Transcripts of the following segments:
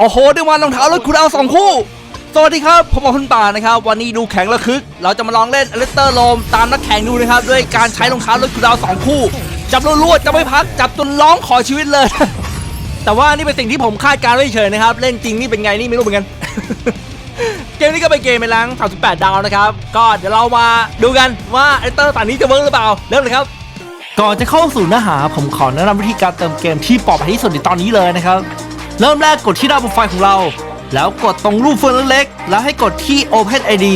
โอ้โหดึงมารองเท้ารถคุณเอาสองคู่ สวัสดีครับผมอคุณป่านะครับ วันนี้ดูแข่งระคึก เราจะมาลองเล่นอเลสเตอร์โลมตามนักแข่งดูนะครับ ด้วยการใช้รองเท้ารถคุณเอาสองคู่ จับรัวๆจะไม่พักจับจนร้องขอชีวิตเลย แต่ว่านี่เป็นสิ่งที่ผมคาดการณ์ไว้เฉยนะครับ เล่นจริงนี่เป็นไงนี่ไม่รู้เหมือนกัน เกมนี้ก็เป็นเกมในรัง38 ดาวนะครับ ก็เดี๋ยวเรามาดูกันว่าอเลสเตอร์ตอนนี้จะเวิร์กหรือเปล่า เริ่มเลยครับก่อนจะเข้าสู่เนื้อหา ผมขอแนะนำวิธีการเติมเกมที่ปลอดภัยที่สุดในตอนนี้เลยนะครับ เริ่มแรกกดที่หน้าโปรไฟล์ของเรา แล้วกดตรงรูปเฟืองเล็กๆ แล้วให้กดที่ Open ID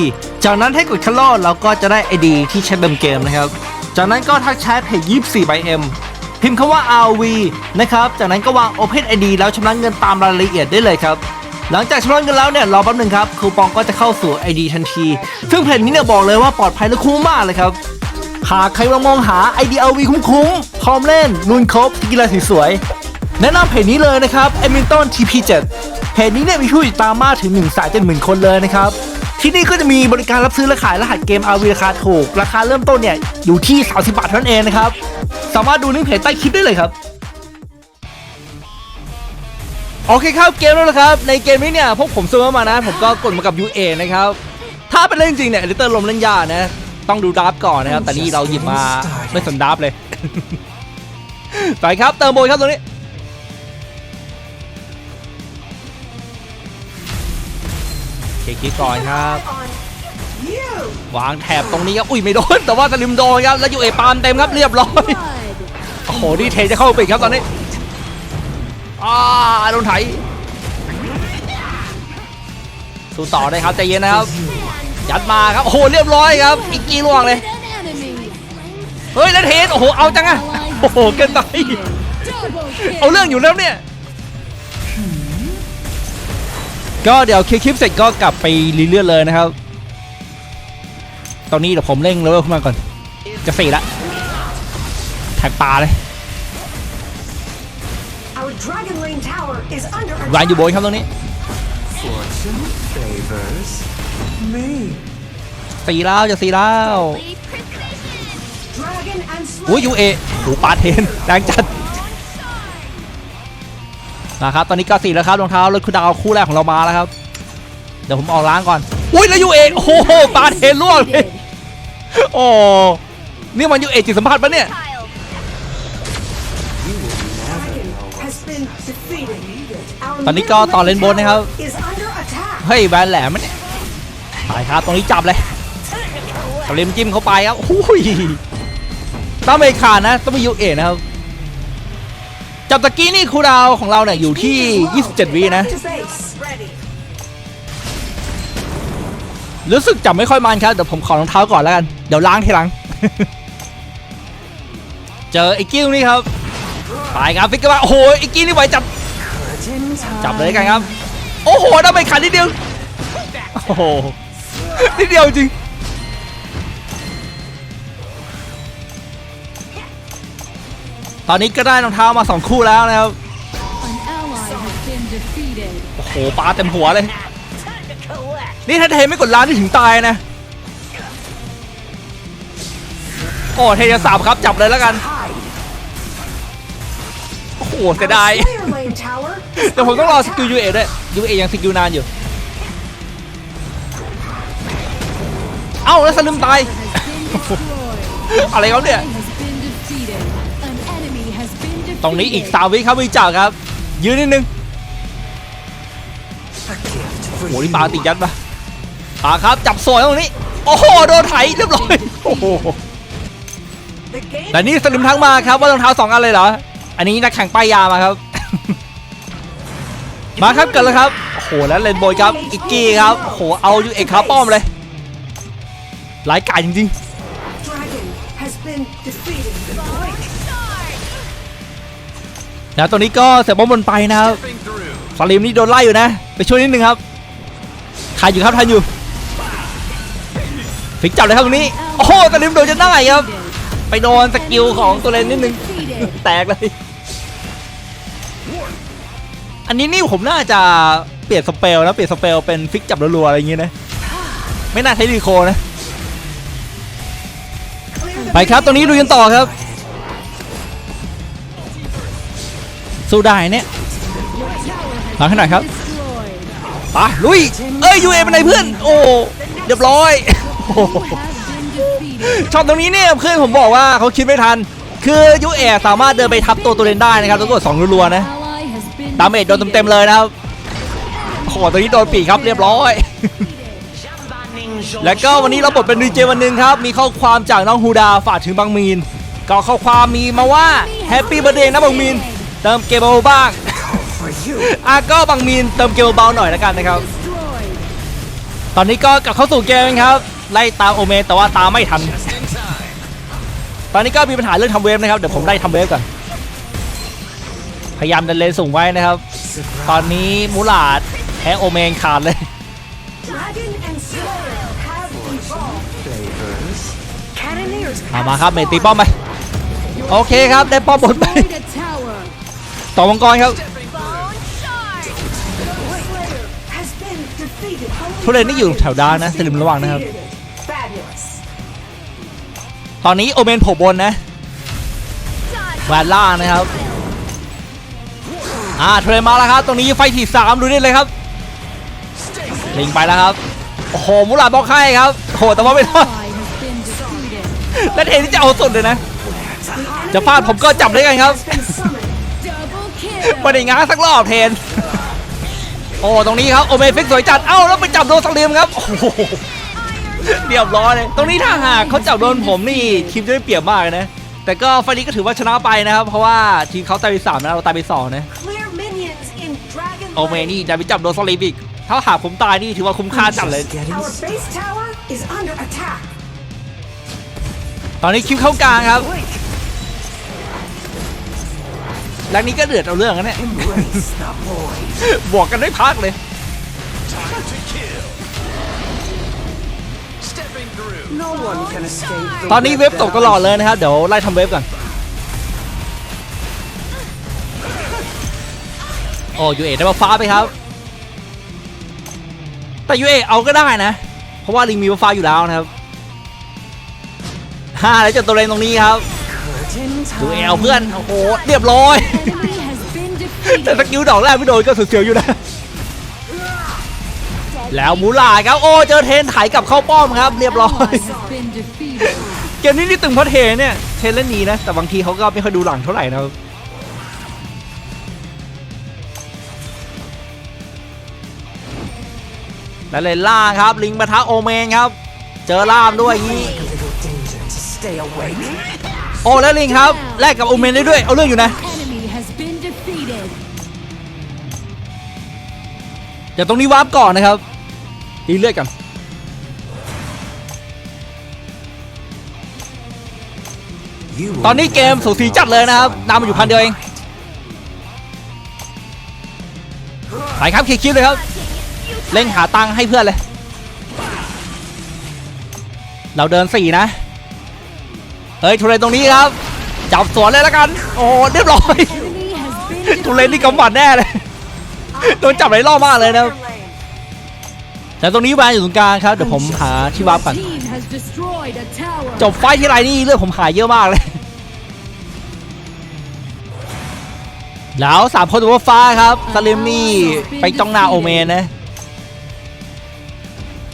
จากนั้นให้กดคัลโลเราก็จะได้ ID ที่ใช้เติมเกมนะครับ จากนั้นก็ทักแชทเพจ24 by M พิมพ์คำว่า RV นะครับ จากนั้นก็วาง Open ID แล้วชำระเงินตามรายละเอียดได้เลยครับ หลังจากชำระเงินแล้วเนี่ยรอแป๊บหนึงครับคูปองก็จะเข้าสู่ ID ทันที ซึ่งเพจนี้เนี่ยบอกเลยว่าปลอดภัยและคุ้มมากเลยครับหากใครกำลังมองหา IDLV คุ้มๆพร้อมเล่นนุ่นครบกิลาสวยๆ แนะนำเพจนี้เลยนะครับ e m i n t o n TP7 เพจนี้เนี่ยมีผู้ติดตามมากถึง1นึ่งแสนเจ็ดหมื่นคนเลยนะครับ ที่นี่ก็จะมีบริการรับซื้อและขายรหัสเกม RV ราคาถูก ราคาเริ่มต้นเนี่ยอยู่ที่ 30 บาทเท่านั้นเองนะครับ สามารถดูลิงก์เพจใต้คลิปได้เลยครับ โอเคครับเกมแล้วนะครับ ในเกมนี้เนี่ยพวกผมซื้อมานะ ผมก็กดมากับ UA นะครับ ถ้าเป็นเล่นจริงเนี่ยลิเติ้ลลมเล่นยากนะ ต้องดูดับก่อนนะครับ แต่นี่เราหยิบมาไม่สนดับเลย ไปครับเติมโบยครับตรงนี้ เคคิดก่อนครับ วางแถบตรงนี้ครับ อุ้ยไม่โดน แต่ว่าสลิมโดนครับ แล้วยูเอปาล์มเต็มครับเรียบร้อย โอ้โหดีเทจะเข้าไปอีกครับตอนนี้อ่าโดนไถสู้ต่อได้ครับใจเย็นนะครับ ยัดมาครับ โอ้โหเรียบร้อยครับ อีกกี้ล่วงเลย เฮ้ยแล้วเทสโอ้โหเอาจังอะโอ้โหเกินไป เอาเรื่องอยู่แล้วเนี่ย ก็เดี๋ยวเคลียร์คลิปเสร็จก็กลับไปรีเลือดเลยนะครับ ตอนนี้เดี๋ยวผมเร่งเลเวลขึ้นมาก่อน จะสี่ละแท็กปลาเลย Our Dragon Lane Tower is under วางอยู่ attack. บนครับตรงนี้ favors me. สี่แล้วจะสี่แล้ว Dragon and อุ้ย Slayer. ยูเอโหปาเทนแรงจัด นะครับ ตอนนี้ก็สี่แล้วครับรองเท้ารถคุณดาวคู่แรกของเรามาแล้วครับ เดี๋ยวผมออกล้างก่อน อุ้ยแล้วยูเอโอ้โหปาเทนล่วงเลยโอ้นี่มันยูเอจิตสัมผัสปะเนี่ย Dragon has been defeated. Our ตอนนี้ก็ต่อเลนบนนะครับ middle is under attack. เฮ้ยแวนแหลมมันเนี่ยไปครับตรงนี้จับเลยสลิมจิ้มเข้าไปครับอุ้ยต้องไม่ขาดนะ ต้องไม่ยูเอนะครับ จับตะกี้นี่ครูดาวของเราเนี่ยอยู่ที่ 27 วินะ รู้สึกจับไม่ค่อยมันครับเดี๋ยวผมขอรองเท้าก่อนแล้วกัน เดี๋ยวล้างทีหลัง เจอไอ้กิ้วนี่ครับ ไปครับฟิกเกอร์มาโอ้โหไอ้กิ้วนี่ไหวจับ จับเลยกันครับ โอ้โหได้ไปขันนิดเดียว โอ้โหนิดเดียวจริง อนนี้ก็ได้รองเท้ามาสองคู่แล้วนะครับ โอ้โหปลาเต็มหัวเลย นี่ถ้าเทไม่กดล้านนี่ถึงตายนะ โอ้เทจะสามครับจับเลยแล้วกัน โอ้โหเสียดาย แต่ผมต้องรอสกิลยูเอด้วยยูเอยังสกิลนานอยู่ เอ้าแล้วสลิมตาย อะไรครับเนี่ย ตรงนี้อีกสามวิครับวิจากครับ ยืนนิดนึง A gift โอ้ for โห you. นี่ปลาติดยัดปะปลาครับจับสวยตรงนี้ โอ้โหโดนไถเรียบร้อยโอ้โห The game แต่นี่สลิมทักมาครับว่ารองเท้าสองอันเลยเหรอ อันนี้นักแข่งป้ายยามาครับ มาครับเกิดแล้วครับโอ้โหแล้วเลนโบยครับอิกกี้ครับโอ้โหเอายูเอกคาป้อมเลยหลายกายจริง Dragon has been defeated. Blink. ๆ แล้วตัวนี้ก็เสียบอมบนไปนะครับสลิมนี่โดนไล่อยู่นะ ไปช่วยนิดนึงครับทันอยู่ครับทันอยู่ฟิกจับเลยครับตรงนี้ โอ้โหสลิมโดนจะได้ครับ ไปโดนสกิลของตัวเลนนิดนึง แตกเลย อันนี้นี่ผมน่าจะเปลี่ยนสเปลนะเปลี่ยนสเปลเป็นฟิกจับรัวๆอะไรอย่างงี้นะ ไม่น่าใช้รีโคนะ ไปครับตรงนี้ดูกันต่อครับ สู้ได้เนี่ยหลังให้หน่อยครับ destroyed. ไปลุย เอ้ยยูเอเป็นไงเพื่อน โอ้เรียบร้อยช็อตตรงนี้เนี่ยเพื่อนผมบอกว่าเขาคิดไม่ทัน คือยูเอสามารถเดินไปทับตัวตัวเลนได้นะครับแล้วกดสองรัวๆนะดาเมจโดนเต็มๆเลยนะครับโอ้ตัวนี้โดนปีกครับเรียบร้อยแล้วก็วันนี้เราบทเป็นดีเจวันหนึ่งครับ มีข้อความจากน้องฮูดาฝากถึงบางมีน ก็ข้อความมีมาว่าแฮปปี้เบ t ร์เดย์นะบางมีน เติมเกมเบาๆบ้างอะก็บางมีนเติมเกมเบาๆหน่อยแล้วกันนะครับ destroyed. ตอนนี้ก็กลับเข้าสู่เกมครับ ไล่ตามโอเมนแต่ว่าตามไม่ทัน ตอนนี้ก็มีปัญหาเรื่องทำเวฟนะครับ เดี๋ยวผมไล่ทำเวฟก่อน พยายามดันเลนสูงไว้นะครับ ตอนนี้มูลาดแพ้โอเมนขาดเลย Dragon and Slayer have evolved. Cannoneers เอามาครับเมตีป้อมไป โอเคครับได้ป้อมบนไป Destroyed a tower. ต่อมังกรครับทุเรนนี่อยู่แถวด้านนะสลิมระวังนะครับ ตอนนี้โอเมนโผล่บนนะแวนล่านะครับอ่าเทรนมาแล้วครับ ตรงนี้ไฟที่สามดูนี่เลยครับลิงไปแล้วครับโอ้โหมูลาดบล็อกให้ครับโหแต่ว่าไม่รอดและเทนที่จะเอาสุดเลยนะ จะฟาดผมก็จับได้กันครับ ไม่ kill. ได้ง้างสักรอบเทน โอ้ ตรงนี้ครับ โอเมนฟิกสวยจัด เอ้า แล้วไปจับโดนสลิมครับ โอ้โหเรียบร้อยเลย ตรงนี้ถ้าหากเขาจับโดนผมนี่ทีมจะได้เปรียบมากเลยนะ แต่ก็ไฟล์นี้ก็ถือว่าชนะไปนะครับ เพราะว่าทีมเขาตายไปสามนะ เราตายไปสองนะ Clear minions in Dragon โอเม Lane. นี่จะไปจับโดนสลิมอีก ถ้าหากผมตายนี่ถือว่าคุ้มค่าจัดเลย Getting Our base tower is under attack. ตอนนี้คิวเข้ากลางครับ แล้วนี้ก็เดือดเอาเรื่องกันเนี่ย embrace the void. บวกกันได้พักเลย No one can escape the ตอนนี้เว็บตกตลอดเลยนะครับ เดี๋ยวไล่ทำเว็บก่อน โอ้ยูเอได้มาฟ้าไปครับ แต่ยูเอเอาก็ได้นะ เพราะว่าลิงมีมาฟ้าอยู่แล้วนะครับฮ่าแล้วเจะตัวเลนตรงนี้ครับ curtain ยูเอ time. เอาเพื่อน โอ้โห เรียบร้อย Enemy has been แต่ส defeated. กิลดอกแรกไม่โดนก็เสียวๆอยู่นะ แล้วมูลาดครับ โอ้ เจอเทนไถกลับเข้าป้อมครับ เรียบร้อย Ally has been defeated. เกมนี้นี่ตึงเพราะเทนเนี่ย เทนเล่นดีนะ แต่บางทีเขาก็ไม่ค่อยดูหลังเท่าไหร่นะครับแล้วเลยล่างครับ ลิงปะทะโอเมนครับ เจอล่ามด้วยอย่าง นี้ A little danger to stay awake. โอ้แล้วลิงครับแลกกับโอเมนได้ด้วย เอาเรื่องอยู่นะ Enemy has been defeated. เดี๋ยวตรงนี้วาร์ปก่อนนะครับดีเลือดกัน You ตอนนี้เกมสูสีจัดเลยนะครับนำมาอยู่พันเดียวเองไปครับเคลียร์คิวเลยครับเร่งหาตังค์ให้เพื่อนเลย เราเดินสี่นะ เฮ้ยทุเรนตรงนี้ครับ จับสวนเลยแล้วกัน โอ้เรียบร้อย ทุเรนนี่กำบัดแน่เลย โดนจับหลายรอบมากเลยนะแต่ตรงนี้วางอยู่ตรงกลางครับเดี๋ยวผมหาที่วาร์ปก่อนจบไฟที่ไรนี่เลือดผมหายเยอะมากเลย แล้วสามคนตัวฟ้าครับสลิมนี่ไปจ้องหน้าโอเมนนะ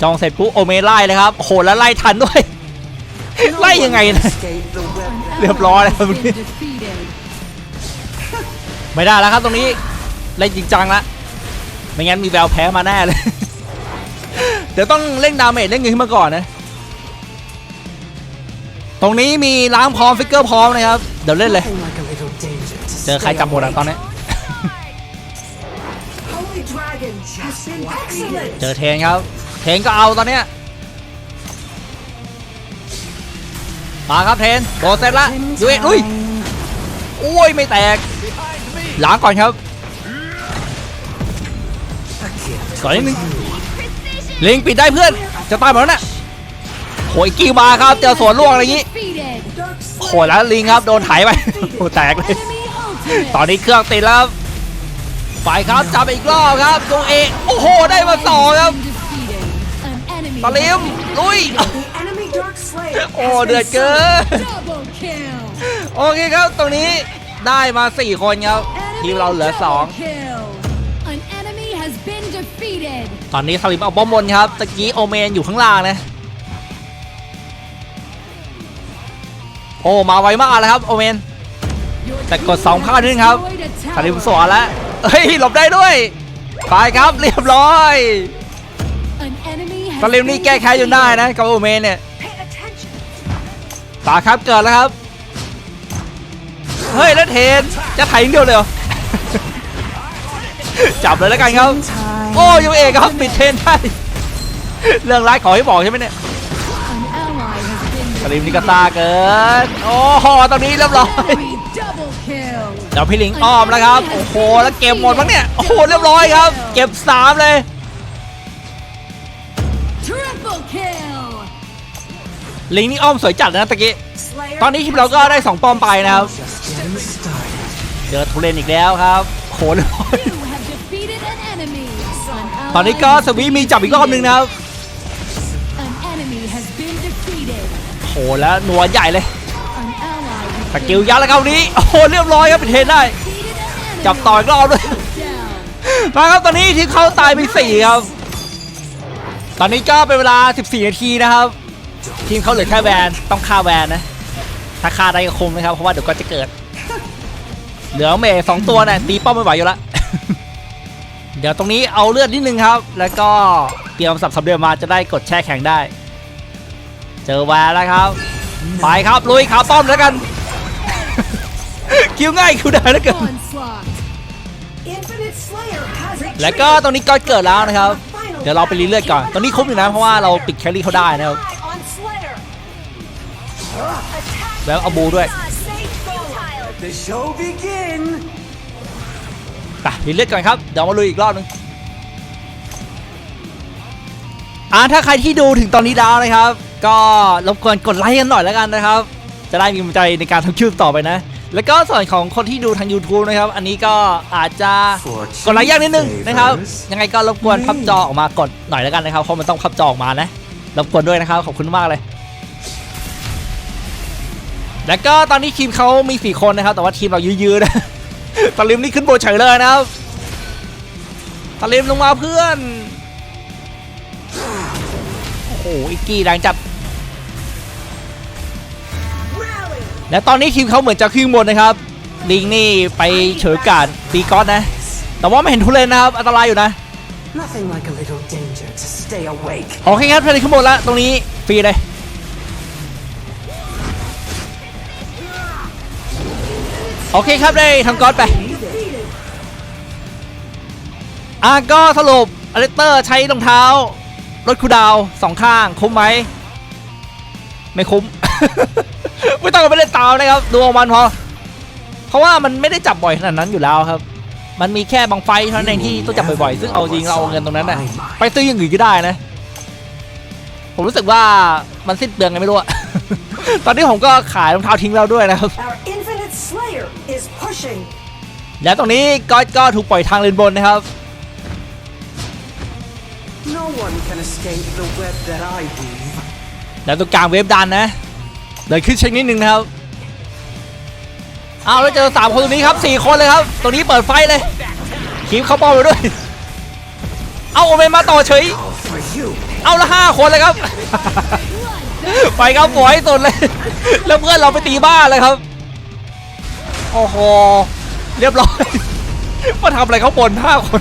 จองเสร็จปุ๊บโอเมนไล่เลยครับโอ้โหแล้วไล่ทันด้วย ไล่ยังไงนะ escape the web. เรียบร้อยแล้วครับ Been defeated. ไม่ได้แล้วครับตรงนี้เล่นจริงจังละไม่งั้นมีแววแพ้มาแน่เลย เดี๋ยวต้องเล่นดาเมจเล่นเงินขึ้นมาก่อนนะ ตรงนี้มีล้างพร้อมฟิกเกอร์พร้อมนะครับ เดี๋ยวเล่นเลย Nothing like a little danger to เจอใคร stay จับหมดอะ awake. ตอนนี้ Holy Dragon has been excellent. เจอเทนครับ เทนก็เอาตอนเนี้ย มาครับเทนโดนเสร็จละยูเอ็ลุยโอ้ยไม่แตกล้างก่อนครับก่อนนิดนึงลิงปิดได้เพื่อนจะตายหมดแล้วน่ะโหยกิ้วมาครับเจอสวนล่วงอะไรอย่างงี้ Defeated. Dark โหแล้วลิงครับโดนไถไปโอ้แตกเลย Enemy ultimate. ตอนนี้เครื่องติดแล้วครับไปครับจับอีกรอบครับตัวเองโอ้โหได้มาสองครับ Been defeated. An enemy ตะลิม has been ลุย The enemy Dark Slayer โอ้ has เดือด been เกิน double kill. โอเคครับตรงนี้ได้มา 4 คนครับ ทีม Enemy เราเหลือ double kill. An enemy has been defeated. ตอนนี้สลิมเอาบอมบนครับตะกี้โอเมนอยู่ข้างล่างนะโอ้มาไวมากแล้วครับโอเมน Your แต่กด team สองพลาด has นิดนึงครับ destroyed a สลิม tower. สวนแล้วเฮ้ยหลบได้ด้วยไปครับเรียบร้อย An enemy ส has ลิมนี่ been แก้แค้นจนได้ defeated. นะกับโอเมนเนี่ย Pay attention. ตาครับเกิดแล้วครับ เฮ้ยแล้วเทนจะไถ่เดียวเลยจับเลยแล้วกันครับ โอ้ยูเอกครับปิดเทนได้เรื่องร้ายขอให้บอกใช่ไหมเนี่ย An ally has been สลิมนี่ก็ตาเกินโอ้โหตอนนี้เรียบร้อยเดี๋ยวพี่ลิงอ้อมแล้วครับ โอ้โหแล้วเกมหมดมั้งเนี่ย โอ้โหเรียบร้อยครับ เก็บสามเลย Triple. ลิงนี่อ้อมสวยจัดนะตะกี้ Slayer ตอนนี้ทีมเราก็ได้สองป้อมไปนะครับ Just getting started. เจอทุเรนอีกแล้วครับโอ้โหเรียบร้อย You have defeated an enemy. An ตอนนี้ก็ ally สวีมีจับอีกรอบหนึ่งนะครับ An enemy has been defeated. โอ้โหแล้วนัวใหญ่เลย An ally has สกิลยัดแล้วครับวันนี้ โอ้โหเรียบร้อยครับเป็นเทรนได้ defeated an enemy. จับต่ออีกรอบด้วย Down. มาครับตอนนี้ทีมเขาตายไปสี่ครับ ตอนนี้ก็เป็นเวลา 14 นาทีนะครับ ทีมเขาเหลือแค่แวนต้องฆ่าแวนนะ ถ้าฆ่าได้ก็คุ้มนะครับ เพราะว่าเดี๋ยวก็จะเกิด เหลือเมย์สองตัวนี่ยตีป้อมไม่ไหวอยู่ละ เดี๋ยวตรงนี้เอาเลือดนิดนึงครับ แล้วก็เตรียมสับสับเดือมาจะได้กดแช่แข็งได้ เจอแวนแล้วครับ ไปครับลุยขาป้อมแล้วกัน คิวง่ายคิวได้แล้วกันแล้วก็ตรงนี้ก็เกิดแล้วนะครับ เดี๋ยวเราไปรีเลือดก่อน ตอนนี้คุ้มอยู่นะเพราะว่าเราปิดแครี่เขาได้นะครับ แล้วเอาบูด้วย Let the show begin. ไปรีเลือดก่อนครับ เดี๋ยวมาลุยอีกรอบนึงอ่าถ้าใครที่ดูถึงตอนนี้แล้วนะครับ ก็รบกวนกดไลค์กันหน่อยแล้วกันนะครับ จะได้มีกำลังใจในการทำคลิปต่อไปนะ แล้วก็ส่วนของคนที่ดูทาง YouTube นะครับ อันนี้ก็อาจจะกดไลค์ยากนิดนึงนะครับ ยังไงก็รบกวนพับจอออกมากดหน่อยแล้วกันนะครับเพราะมันต้องพับจอออกมานะรบกวนด้วยนะครับขอบคุณมากเลย แล้วก็ตอนนี้ทีมเขามีสี่คนนะครับ แต่ว่าทีมเรายืดๆนะตะลิมนี่ขึ้นโบนเฉยเลยนะครับตะลิมลงมาเพื่อน โอ้โหอิกกี้แรงจัด Rally. และตอนนี้ทีมเขาเหมือนจะขึ้นบนนะครับ ลิงนี่ไปเฉยการตีก๊อตนะ แต่ว่าไม่เห็นทุเรนนะครับ อันตรายอยู่นะ Nothing like a little danger to stay awake. โอเคครับเทเลขึ้นบนแล้วตรงนี้ฟรีเลย อเคครับได้ทำก๊อตไปอะก็สรุปอเลสเตอร์ใช้รองเท้ารถคูดาวสองข้างคุ้มไหม ไม่คุ้ม ไม่ต้องไปเล่นตามนะครับ ดูเอามันพอเพราะว่ามันไม่ได้จับบ่อยขนาดนั้นอยู่แล้วครับ มันมีแค่บางไฟเท่านั้นเองที่ต้องจับบ่อยๆ ซึ่งเอาจริงเราเอาเงินตรงนั้นนะไปซื้ออย่างอื่นก็ได้นะ ผมรู้สึกว่ามันสิ้นเปลืองไงไม่รู้อะตอนนี้ผมก็ขายรองเท้าทิ้งแล้วด้วยนะครับ และตรงนี้ก็ก็ถูกปล่อยทางเลนบนนะครับ No one can escape the web that I weave. แล้วตรงกลางเวฟดันนะ เดินขึ้นเช็คนิดนึงนะครับเอาแล้วเจอสามคนตรงนี้ครับสี่คนเลยครับ ตรงนี้เปิดไฟเลยคีมเข้าเป้าไปด้วย เอาโอเมนมาต่อเฉย All for you. เอาละห้าคนเลยครับ ไปครับปล่อยให้สุดเลย แล้วเพื่อนเราไปตีบ้านเลยครับ โอ้โหเรียบร้อย มาทำอะไรเขาบนห้าคน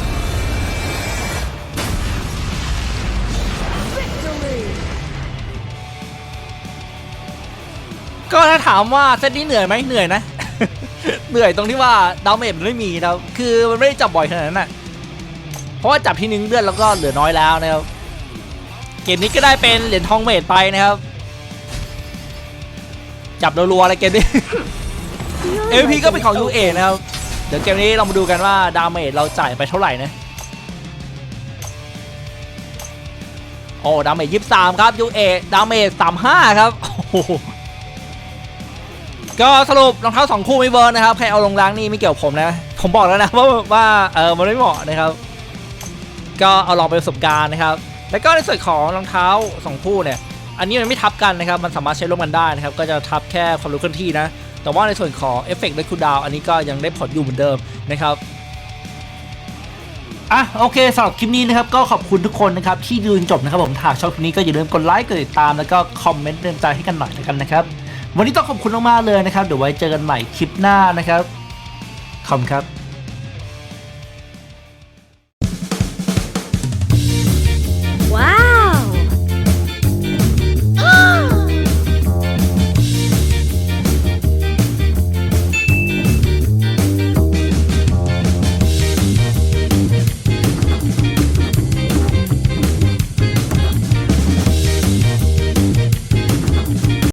ก็ถ้าถามว่าเซตนี้เหนื่อยไหมเหนื่อยนะ เหนื่อยตรงที่ว่าดาวเมจมันไม่มีนะครับคือมันไม่ได้จับบ่อยขนาดนั้นน่ะเพราะว่าจับทีนึงเลือดแล้วก็เหลือน้อยแล้วนะครับ เกมนี้ก็ได้เป็นเหรียญทองเมดไปนะครับ จับรัวๆอะไรเกมนี้ MVP ก็เป็นของ UA นะครับ เดี๋ยวเกมนี้เรามาดูกันว่าดาเมจเราจ่ายไปเท่าไหร่นะโอ้ดาเมจยี่สามครับ UA ดาเมจสามห้าครับโอ้โหก็สรุปรองเท้าสองคู่ไม่เวิร์นนะครับใครเอาลงล้างนี่ไม่เกี่ยวผมนะ ผมบอกแล้วนะว่าว่าเออมันไม่เหมาะนะครับ ก็เอาลองไปประสบการณ์นะครับ แล้วก็ในส่วนของรองเท้าสองคู่เนี่ย อันนี้มันไม่ทับกันนะครับ มันสามารถใช้ร่วมกันได้นะครับ ก็จะทับแค่ความรู้เคลื่อนที่นะ แต่ว่าในส่วนของเอฟเฟกต์และคูดาวอันนี้ก็ยังได้ผลอยู่เหมือนเดิมนะครับอะโอเคสำหรับคลิปนี้นะครับก็ขอบคุณทุกคนนะครับที่ดูจนจบนะครับผมถ้าชอบคลิปนี้ก็อย่าลืมกดไลค์กดติดตามแล้วก็คอมเมนต์เตือนใจให้กันหน่อยนะกันนะครับ วันนี้ต้องขอบคุณมากๆเลยนะครับ เดี๋ยวไว้เจอกันใหม่คลิปหน้านะครับขอบคุณครับ